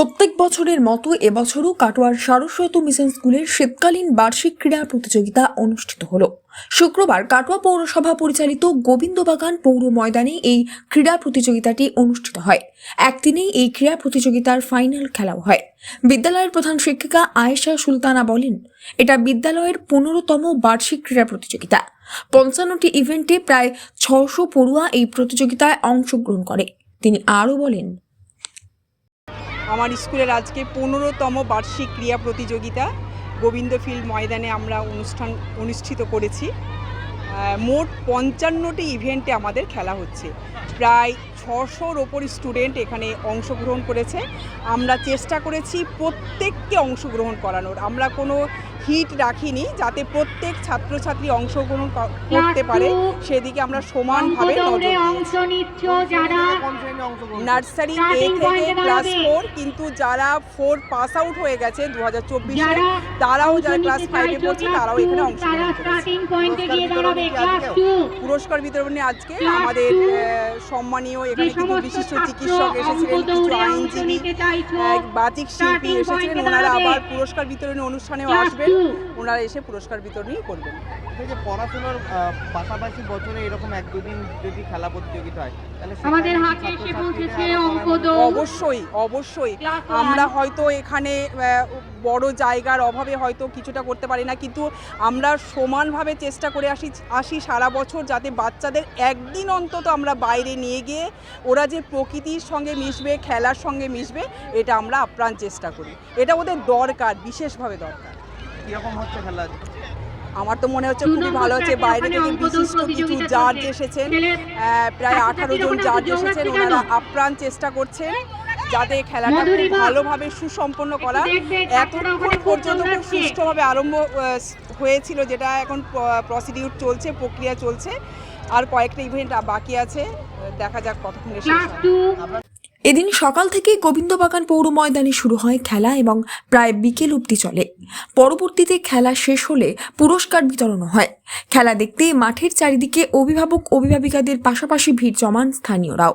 প্রত্যেক বছরের মতো এবছরও কাটোয়ার সারস্বত মিশন স্কুলের শীতকালীন বার্ষিক ক্রীড়া প্রতিযোগিতা অনুষ্ঠিত হলো। শুক্রবার কাটোয়া পৌরসভা পরিচালিত গোবিন্দবাগান পৌর ময়দানে এই ক্রীড়া প্রতিযোগিতাটি অনুষ্ঠিত হয়। একদিনেই এই ক্রীড়া প্রতিযোগিতার ফাইনাল খেলাও হয়। বিদ্যালয়ের প্রধান শিক্ষিকা আয়েশা সুলতানা বলেন, এটা বিদ্যালয়ের পনেরোতম বার্ষিক ক্রীড়া প্রতিযোগিতা। পঞ্চান্নটি ইভেন্টে প্রায় ছশো পড়ুয়া এই প্রতিযোগিতায় অংশগ্রহণ করে। তিনি আরও বলেন আমার স্কুলের আজকে পনেরোতম বার্ষিক ক্রীড়া প্রতিযোগিতা গোবিন্দ ফিল্ড ময়দানে আমরা অনুষ্ঠান অনুষ্ঠিত করেছি। মোট পঞ্চান্নটি ইভেন্টে আমাদের খেলা হচ্ছে। প্রায় ছশোর ওপর স্টুডেন্ট এখানে অংশগ্রহণ করেছে। আমরা চেষ্টা করেছি প্রত্যেককে অংশগ্রহণ করানোর। আমরা কোনো হিট রাখিনি যাতে প্রত্যেক ছাত্রছাত্রী অংশগ্রহণ করতে পারে। সেদিকে আমরা সমানভাবে নার্সারি এ থেকে ক্লাস ফোর কিন্তু যারা ফোর পাস আউট হয়ে গেছে দু হাজার চব্বিশে তারাও যারা ক্লাস ফাইভে পড়ছে তারাও এখানে অংশগ্রহণ করেছে। স্টার্টিং পয়েন্টে গিয়ে দাঁড়াবে ক্লাস টু পুরস্কার বিতরণে আজকে আমাদের সম্মানীয় যে কিছু বিশিষ্ট চিকিৎসক এসেছিলেন কিছু আইনজীবী বাচিক শিল্পী এসেছিলেন ওনারা আবার পুরস্কার বিতরণী অনুষ্ঠানেও আসবেন। ওনারা এসে পুরস্কার বিতরণী করবেন। এই যে পড়াশোনার পাশাপাশি বছরে এরকম এক দুদিন যদি খেলা প্রতিযোগিতা হয় তাহলে আমাদের হাতে এসে পৌঁছেছে অঙ্ক অবশ্যই অবশ্যই। আমরা হয়তো এখানে বড় জায়গার অভাবে হয়তো কিছুটা করতে পারি না। কিন্তু আমরা সমানভাবে চেষ্টা করে আসি আসি সারা বছর যাতে বাচ্চাদের একদিন অন্তত আমরা বাইরে নিয়ে গিয়ে ওরা যে প্রকৃতির সঙ্গে মিশবে খেলার সঙ্গে মিশবে এটা আমরা আপ্রাণ চেষ্টা করি। এটা ওদের দরকার বিশেষভাবে দরকার। কীরকম হচ্ছে খেলা? আমার তো মনে হচ্ছে খুবই ভালো হচ্ছে বাইরে থেকে বিশিষ্ট কিছু জাজ এসেছেন প্রায় আঠারো জন জাজ এসেছেন ওনারা আপ্রাণ চেষ্টা করছেন। যাতে খেলাটা খুব ভালোভাবে সুসম্পন্ন করা। এতক্ষণ পর্যন্ত খুব সুষ্ঠুভাবে আরম্ভ হয়েছিল যেটা এখন প্রসিডিউর চলছে প্রক্রিয়া চলছে। আর কয়েকটা ইভেন্ট বাকি আছে। দেখা যাক কতক্ষণে হয়। এদিন সকাল থেকেই গোবিন্দবাগান পৌর ময়দানে শুরু হয় খেলা এবং প্রায় বিকেল অবধি চলে। পরবর্তীতে খেলা শেষ হলে পুরস্কার বিতরণ হয়। খেলা দেখতে মাঠের চারিদিকে অভিভাবক অভিভাবিকাদের পাশাপাশি ভিড় জমান স্থানীয়রাও।